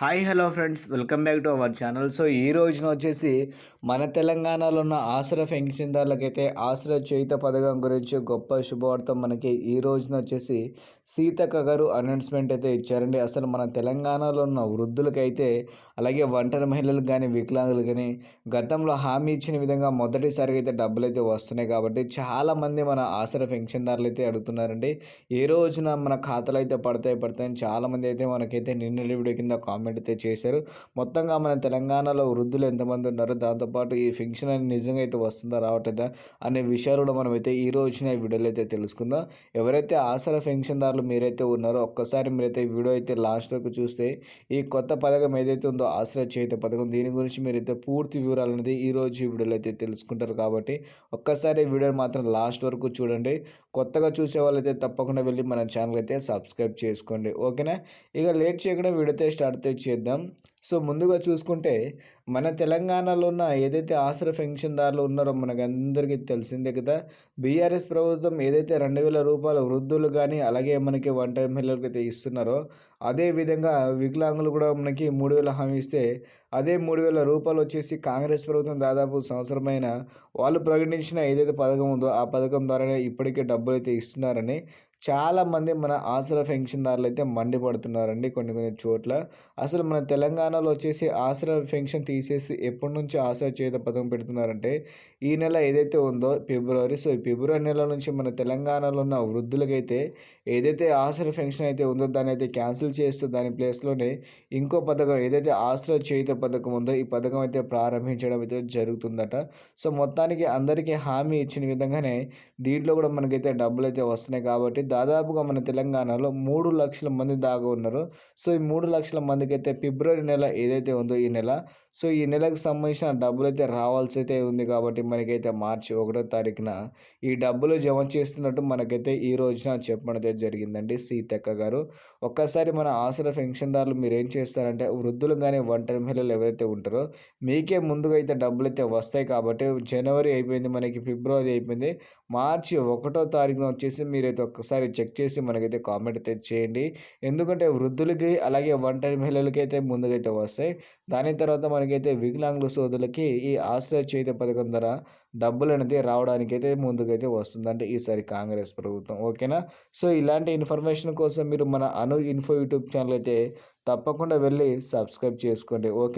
Hi hello friends. Welcome back to our channel. So ఈ రోజున వచ్చేసి మన తెలంగాణలో ఉన్న ఆసరా పెన్షన్దారులకైతే ఆసరా చేయుత పథకం గురించి గొప్ప శుభవార్త మనకి ఈ రోజున వచ్చేసి సీతక్క గారు అనౌన్స్మెంట్ అయితే ఇచ్చారండి. అసలు మన తెలంగాణలో ఉన్న వృద్ధులకైతే అలాగే ఒంటరి మహిళలకు కానీ వికలాంగులు కానీ గతంలో హామీ ఇచ్చిన విధంగా మొదటిసారిగా అయితే డబ్బులు అయితే వస్తున్నాయి కాబట్టి చాలామంది మన ఆసరా పెన్షన్దారులు అయితే అడుగుతున్నారండి. ఏ రోజున మన ఖాతాలు అయితే పడతాయి పడతాయని చాలామంది అయితే మనకైతే నిన్న వీడియో కింద కామెంట్ అయితే చేశారు. మొత్తంగా మన తెలంగాణలో వృద్ధులు ఎంతమంది ఉన్నారో దాంతోపాటు ఈ ఫంక్షన్ అనేది నిజంగా అయితే వస్తుందా రావట్లేదా అనే విషయాలు కూడా మనం అయితే ఈ రోజున ఈ వీడియోలో అయితే తెలుసుకుందాం. ఎవరైతే ఆసరా పెన్షన్దారులు మీరైతే ఉన్నారో ఒక్కసారి మీరైతే వీడియో అయితే లాస్ట్ వరకు చూస్తే ఈ కొత్త పథకం ఏదైతే ఉందో ఆసరా చేత పథకం దీని గురించి మీరైతే పూర్తి వివరాలు అనేది ఈ రోజు ఈ వీడియోలో అయితే తెలుసుకుంటారు కాబట్టి ఒక్కసారి వీడియోని మాత్రం లాస్ట్ వరకు చూడండి. కొత్తగా చూసే వాళ్ళైతే తప్పకుండా వెళ్ళి మన ఛానల్ అయితే సబ్స్క్రైబ్ చేసుకోండి. ఓకేనా? ఇక లేట్ చేయకుండా వీడియో అయితే స్టార్ట్ అయితే చేద్దాం. సో ముందుగా చూసుకుంటే మన తెలంగాణలో ఉన్న ఏదైతే ఆసరా పెన్షన్దారులు ఉన్నారో మనకు అందరికీ తెలిసిందే కదా. బీఆర్ఎస్ ప్రభుత్వం ఏదైతే రెండు వేల రూపాయల వృద్ధులు కానీ అలాగే మనకి వన్ టైం మహిళలకు అయితే ఇస్తున్నారో అదే విధంగా వికలాంగులు కూడా మనకి మూడు వేల హామీ ఇస్తే అదే మూడు వేల రూపాయలు వచ్చేసి కాంగ్రెస్ ప్రభుత్వం దాదాపు సంవత్సరమైన వాళ్ళు ప్రకటించిన ఏదైతే పథకం ఉందో ఆ పథకం ద్వారానే ఇప్పటికే డబ్బులు అయితే ఇస్తున్నారని చాలామంది మన ఆసుల పెన్షన్దారులు అయితే మండిపడుతున్నారండి కొన్ని కొన్ని చోట్ల. అసలు మన తెలంగాణలో వచ్చేసి ఆసుల పెన్షన్ తీసేసి ఎప్పటి నుంచి ఆసరా చేత పథకం పెడుతున్నారంటే ఈ నెల ఏదైతే ఉందో ఫిబ్రవరి సో ఈ ఫిబ్రవరి నెల నుంచి మన తెలంగాణలో ఉన్న వృద్ధులకైతే ఏదైతే ఆసుల పెన్షన్ అయితే ఉందో దాన్ని అయితే క్యాన్సిల్ చేస్తూ దాని ప్లేస్లోనే ఇంకో పథకం ఏదైతే ఆసుల చేత పథకం ఉందో ఈ పథకం అయితే ప్రారంభించడం అయితే జరుగుతుందట. సో మొత్తానికి అందరికీ హామీ ఇచ్చిన విధంగానే దీంట్లో కూడా మనకైతే డబ్బులు అయితే వస్తున్నాయి కాబట్టి దాదాపుగా మన తెలంగాణలో మూడు లక్షల మంది దాగా ఉన్నారు. సో ఈ మూడు లక్షల మందికి అయితే ఫిబ్రవరి నెల ఏదైతే ఉందో ఈ నెల సో ఈ నెలకు సంబంధించిన డబ్బులు అయితే రావాల్సి అయితే ఉంది కాబట్టి మనకైతే మార్చి ఒకటో తారీఖున ఈ డబ్బులు జమ చేస్తున్నట్టు మనకైతే ఈ రోజున చెప్పడం అయితే జరిగిందండి సీతక్క గారు. ఒక్కసారి మన ఆసుల పెన్షన్దారులు మీరు ఏం చేస్తారంటే వృద్ధులు కానీ ఒంటరి మహిళలు ఎవరైతే ఉంటారో మీకే ముందుగా అయితే డబ్బులు అయితే వస్తాయి కాబట్టి జనవరి అయిపోయింది మనకి ఫిబ్రవరి అయిపోయింది. మార్చి ఒకటో తారీఖున వచ్చేసి మీరైతే ఒక్కసారి చెక్ చేసి మనకైతే కామెంట్ అయితే చేయండి. ఎందుకంటే వృద్ధులకి అలాగే ఒంటరి మహిళలకి అయితే ముందుకైతే అయితే వస్తాయి. దాని తర్వాత మనకైతే వికలాంగుల సోదరులకి ఈ ఆశ్రయ చేత పథకం ద్వారా డబ్బులు అనేది రావడానికైతే అయితే ముందుకైతే వస్తుందంటే ఈసారి కాంగ్రెస్ ప్రభుత్వం. ఓకేనా? సో ఇలాంటి ఇన్ఫర్మేషన్ కోసం మీరు మన అను ఇన్ఫో యూట్యూబ్ ఛానల్ అయితే తప్పకుండా వెళ్ళి సబ్స్క్రైబ్ చేసుకోండి. ఓకే